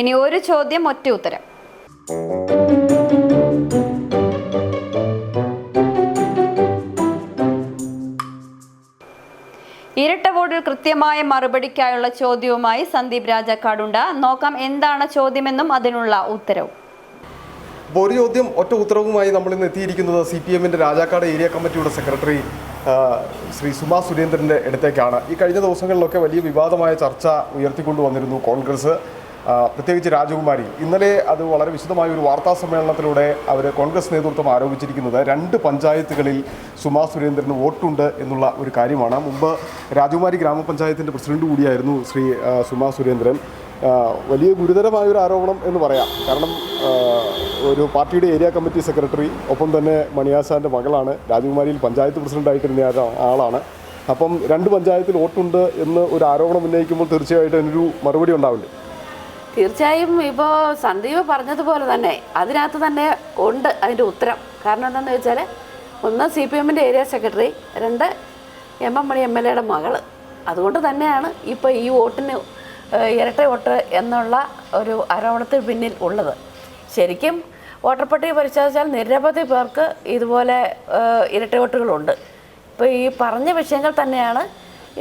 ഇനി ഒരു ചോദ്യം ഒറ്റ ഉത്തരം. ഇരട്ട വോട്ടിൽ കൃത്യമായ മറുപടിക്കായുള്ള ചോദ്യവുമായി സന്ദീപ് രാജക്കാടുണ്ട്. നോക്കാം എന്താണ് ചോദ്യമെന്നും അതിനുള്ള ഉത്തരവും. അപ്പോൾ ഒരു ചോദ്യം ഒറ്റ ഉത്തരവുമായി നമ്മൾ ഇന്ന് എത്തിയിരിക്കുന്നത് സി പി എമ്മിന്റെ രാജാക്കാട് ഏരിയ കമ്മിറ്റിയുടെ സെക്രട്ടറി ശ്രീ സുമാ സുരേന്ദ്രന്റെ അടുത്തേക്കാണ്. ഈ കഴിഞ്ഞ ദിവസങ്ങളിലൊക്കെ വലിയ വിവാദമായ ചർച്ച ഉയർത്തിക്കൊണ്ടുവന്നിരുന്നു കോൺഗ്രസ്. പ്രത്യേകിച്ച് രാജകുമാരി. ഇന്നലെ അത് വളരെ വിശദമായ ഒരു വാർത്താ സമ്മേളനത്തിലൂടെ അവർ കോൺഗ്രസ് നേതൃത്വം ആരോപിച്ചിരിക്കുന്നത് രണ്ട് പഞ്ചായത്തുകളിൽ സുമാ സുരേന്ദ്രന് വോട്ടുണ്ട് എന്നുള്ള ഒരു കാര്യമാണ്. മുമ്പ് രാജകുമാരി ഗ്രാമപഞ്ചായത്തിന്റെ പ്രസിഡന്റ് കൂടിയായിരുന്നു ശ്രീ സുമാ സുരേന്ദ്രൻ. വലിയ ഗുരുതരമായ ഒരു ആരോപണം എന്ന് പറയാം. കാരണം ഒരു പാർട്ടിയുടെ ഏരിയ കമ്മിറ്റി സെക്രട്ടറി ഒപ്പം തന്നെ മണിയാസാന്റെ മകളാണ്. രാജകുമാരിയിൽ പഞ്ചായത്ത് പ്രസിഡന്റായിട്ടിരുന്ന ആളാണ്. അപ്പം രണ്ട് പഞ്ചായത്തിൽ വോട്ടുണ്ട് എന്ന് ഒരു ആരോപണം ഉന്നയിക്കുമ്പോൾ തീർച്ചയായിട്ടും അതിനൊരു മറുപടി ഉണ്ടാവില്ലേ. തീർച്ചയായും ഇപ്പോൾ സന്ദീപ് പറഞ്ഞതുപോലെ തന്നെ അതിനകത്ത് തന്നെ ഉണ്ട് അതിന്റെ ഉത്തരം. കാരണം എന്താണെന്ന് വെച്ചാൽ ഒന്ന് സി പി എമ്മിന്റെ ഏരിയ സെക്രട്ടറി രണ്ട് M M Mani M L എയുടെ മകൾ അതുകൊണ്ട് തന്നെയാണ് ഇപ്പോൾ ഈ വോട്ടിന് ഇരട്ട വോട്ട് എന്നുള്ള ഒരു ആരോപണത്തിന് പിന്നിൽ ഉള്ളത്. ശരിക്കും വോട്ടർ പട്ടിക പരിശോധിച്ചാൽ നിരവധി പേർക്ക് ഇതുപോലെ ഇരട്ട വോട്ടുകളുണ്ട്. ഇപ്പോൾ ഈ പറഞ്ഞ വിഷയങ്ങൾ തന്നെയാണ്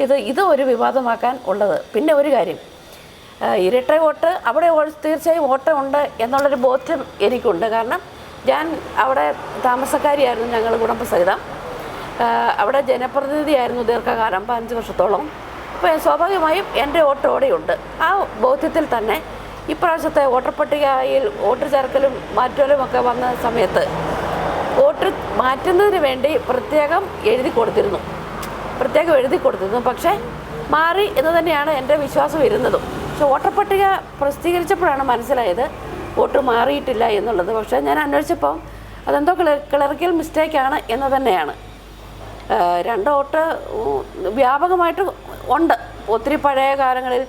ഇത് ഇത് ഒരു വിവാദമാക്കാൻ ഉള്ളത്. പിന്നെ ഒരു കാര്യം ഇരട്ട വോട്ട് അവിടെ തീർച്ചയായും വോട്ട് ഉണ്ട് എന്നുള്ളൊരു ബോധ്യം എനിക്കുണ്ട്. കാരണം ഞാൻ അവിടെ താമസക്കാരിയായിരുന്നു ഞങ്ങൾ കുടുംബസഹിതം. അവിടെ ജനപ്രതിനിധിയായിരുന്നു ദീർഘകാലം പതിനഞ്ച് വർഷത്തോളം. അപ്പോൾ സ്വാഭാവികമായും എന്റെ വോട്ട് അവിടെയുണ്ട്. ആ ബോധ്യത്തിൽ തന്നെ ഇപ്രാവശ്യത്തെ വോട്ടർ പട്ടികയിൽ വോട്ട് ചേർക്കലും മാറ്റലും ഒക്കെ വന്ന സമയത്ത് വോട്ട് മാറ്റുന്നതിന് വേണ്ടി പ്രത്യേകം എഴുതി കൊടുത്തിരുന്നു. പ്രത്യേകം എഴുതി കൊടുത്തിരുന്നു. പക്ഷേ മാറി എന്ന് തന്നെയാണ് എന്റെ വിശ്വാസം ഇരുന്നതും. പക്ഷെ വോട്ടർ പട്ടിക പ്രസിദ്ധീകരിച്ചപ്പോഴാണ് മനസ്സിലായത് വോട്ട് മാറിയിട്ടില്ല എന്നുള്ളത്. പക്ഷേ ഞാൻ അന്വേഷിച്ചപ്പോൾ അതെന്തോ ക്ലറിക്കൽ മിസ്റ്റേക്കാണ് എന്ന് തന്നെയാണ്. രണ്ട് വോട്ട് വ്യാപകമായിട്ട് ഉണ്ട്. ഒത്തിരി പഴയ കാലങ്ങളിൽ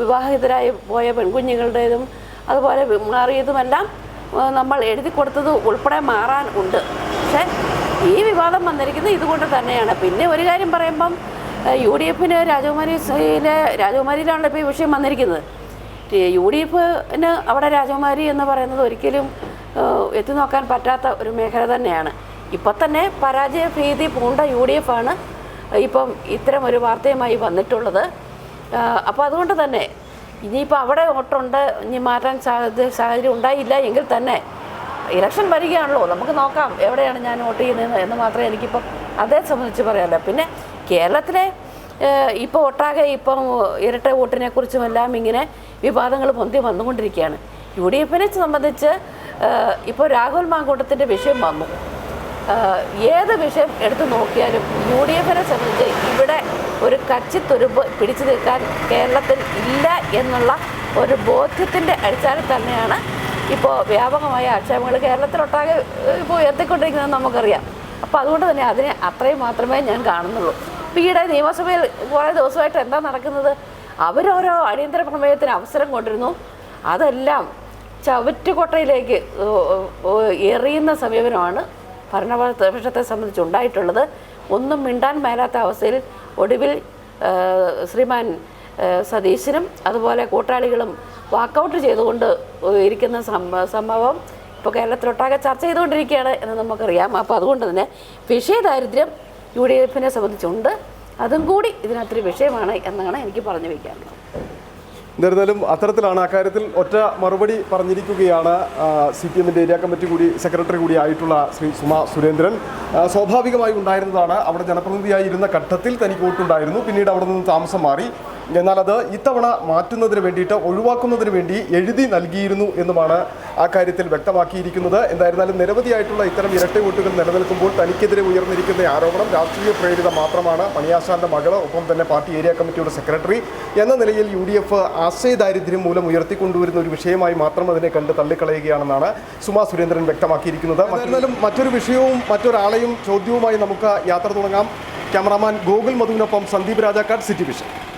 വിവാഹിതരായി പോയ പെൺകുഞ്ഞുങ്ങളുടേതും അതുപോലെ മാറിയതുമെല്ലാം നമ്മൾ എഴുതി കൊടുത്തത് ഉൾപ്പെടെ മാറാൻ ഉണ്ട്. പക്ഷേ ഈ വിവാദം വന്നിരിക്കുന്നത് ഇതുകൊണ്ട് തന്നെയാണ്. പിന്നെ ഒരു കാര്യം പറയുമ്പം യു ഡി എഫിന് രാജകുമാരിയിലെ രാജകുമാരിയിലാണല്ലോ ഇപ്പോൾ ഈ വിഷയം വന്നിരിക്കുന്നത്. യു ഡി എഫിന് അവിടെ രാജകുമാരി എന്ന് പറയുന്നത് ഒരിക്കലും എത്തി നോക്കാൻ പറ്റാത്ത ഒരു മേഖല തന്നെയാണ്. ഇപ്പം തന്നെ പരാജയ ഭീതി പൂണ്ട യു ഡി എഫ് ആണ് ഇപ്പം ഇത്തരം ഒരു വാർത്തയുമായി വന്നിട്ടുള്ളത്. അപ്പോൾ അതുകൊണ്ട് തന്നെ ഇനിയിപ്പോൾ അവിടെ വോട്ടുണ്ട് ഇനി മാറ്റാൻ സാധ്യത സാഹചര്യം ഉണ്ടായില്ല എങ്കിൽ തന്നെ ഇലക്ഷൻ വരികയാണല്ലോ. നമുക്ക് നോക്കാം എവിടെയാണ് ഞാൻ വോട്ട് ചെയ്യുന്നത് എന്ന് മാത്രമേ എനിക്കിപ്പം അതേ സംബന്ധിച്ച് പറയാമല്ലോ പിന്നെ കേരളത്തിലെ ഇപ്പോൾ ഒട്ടാകെ ഇപ്പം ഇരട്ട വോട്ടിനെ കുറിച്ചും എല്ലാം ഇങ്ങനെ വിവാദങ്ങൾ പൊന്തി വന്നുകൊണ്ടിരിക്കുകയാണ്. യു ഡി എഫിനെ സംബന്ധിച്ച് ഇപ്പോൾ രാഹുൽ മാങ്കൂട്ടത്തിന്റെ വിഷയം വന്നു. ഏത് വിഷയം എടുത്തു നോക്കിയാലും യു ഡി എഫിനെ സംബന്ധിച്ച് ഇവിടെ ഒരു കച്ചിത്തുരുമ്പ് പിടിച്ചു നിൽക്കാൻ കേരളത്തിൽ ഇല്ല എന്നുള്ള ഒരു ബോധ്യത്തിന്റെ അടിസ്ഥാനത്തിൽ തന്നെയാണ് ഇപ്പോൾ വ്യാപകമായ ആക്ഷേപങ്ങൾ കേരളത്തിലൊട്ടാകെ ഇപ്പോൾ ഉയർത്തിക്കൊണ്ടിരിക്കുന്നത് നമുക്കറിയാം. അപ്പോൾ അതുകൊണ്ട് തന്നെ അതിനെ അത്രയും മാത്രമേ ഞാൻ കാണുന്നുള്ളൂ. ഈയിടെ നിയമസഭയിൽ കുറേ ദിവസമായിട്ട് എന്താ നടക്കുന്നത്? അവരോരോ അടിയന്തര പ്രമേയത്തിന് അവസരം കൊണ്ടിരുന്നു. അതെല്ലാം ചവറ്റുകൊട്ടയിലേക്ക് എറിയുന്ന സമീപനമാണ് ഭരണപക്ഷത്തെ സംബന്ധിച്ച് ഉണ്ടായിട്ടുള്ളത്. ഒന്നും മിണ്ടാൻ മേലാത്ത അവസ്ഥയിൽ ഒടുവിൽ ശ്രീമാൻ സതീശനും അതുപോലെ കൂട്ടാളികളും വാക്കൗട്ട് ചെയ്തുകൊണ്ട് ഇരിക്കുന്ന സംഭ- സംഭവം ഇപ്പോൾ കേരളത്തിലൊട്ടാകെ ചർച്ച ചെയ്തുകൊണ്ടിരിക്കുകയാണ് എന്ന് നമുക്കറിയാം. അപ്പോൾ അതുകൊണ്ട് തന്നെ വിഷയദാരിദ്ര്യം യു ഡി എഫിനെ സംബന്ധിച്ചുണ്ട്. അതും കൂടി ഇതിനകത്തൊരു വിഷയമാണ് എന്നാണ് എനിക്ക് പറഞ്ഞു വയ്ക്കാനുള്ളത് എന്നിരുന്നാലും അത്തരത്തിലാണ് അക്കാര്യത്തിൽ ഒറ്റ മറുപടി പറഞ്ഞിരിക്കുകയാണ് സി പി എമ്മിന്റെ ഏരിയ കമ്മിറ്റി കൂടി സെക്രട്ടറി കൂടി ആയിട്ടുള്ള ശ്രീ സുമ സുരേന്ദ്രൻ. സ്വാഭാവികമായി ഉണ്ടായിരുന്നതാണ്. അവിടെ ജനപ്രതിനിധിയായി ഇരുന്ന ഘട്ടത്തിൽ തനിക്ക് വോട്ടുണ്ടായിരുന്നു. പിന്നീട് അവിടെ നിന്ന് താമസം മാറി. എന്നാൽ അത് ഇത്തവണ മാറ്റുന്നതിന് വേണ്ടിയിട്ട് ഒഴിവാക്കുന്നതിന് വേണ്ടി എഴുതി നൽകിയിരുന്നു എന്നുമാണ് ആ കാര്യത്തിൽ വ്യക്തമാക്കിയിരിക്കുന്നത്. എന്തായിരുന്നാലും നിരവധിയായിട്ടുള്ള ഇത്തരം ഇരട്ടി വോട്ടുകൾ നിലനിൽക്കുമ്പോൾ തനിക്കെതിരെ ഉയർന്നിരിക്കുന്ന ആരോപണം രാഷ്ട്രീയ പ്രേരിത മാത്രമാണ്. മണിയാശാന്റെ മകൾ ഒപ്പം തന്നെ പാർട്ടി ഏരിയ കമ്മിറ്റിയുടെ സെക്രട്ടറി എന്ന നിലയിൽ യു ഡി എഫ് ആശയദാരിദ്ര്യം മൂലം ഉയർത്തിക്കൊണ്ടുവരുന്ന ഒരു വിഷയമായി മാത്രം അതിനെ കണ്ട് തള്ളിക്കളയുകയാണെന്നാണ് സുമാ സുരേന്ദ്രൻ വ്യക്തമാക്കിയിരിക്കുന്നത്. എന്നാലും മറ്റൊരു വിഷയവും മറ്റൊരാളെയും ചോദ്യവുമായി നമുക്ക് യാത്ര തുടങ്ങാം. ക്യാമറാമാൻ ഗോകുൽ മധുവിനൊപ്പം സന്ദീപ് രാജാക്കാട് സിറ്റി വിഷൻ.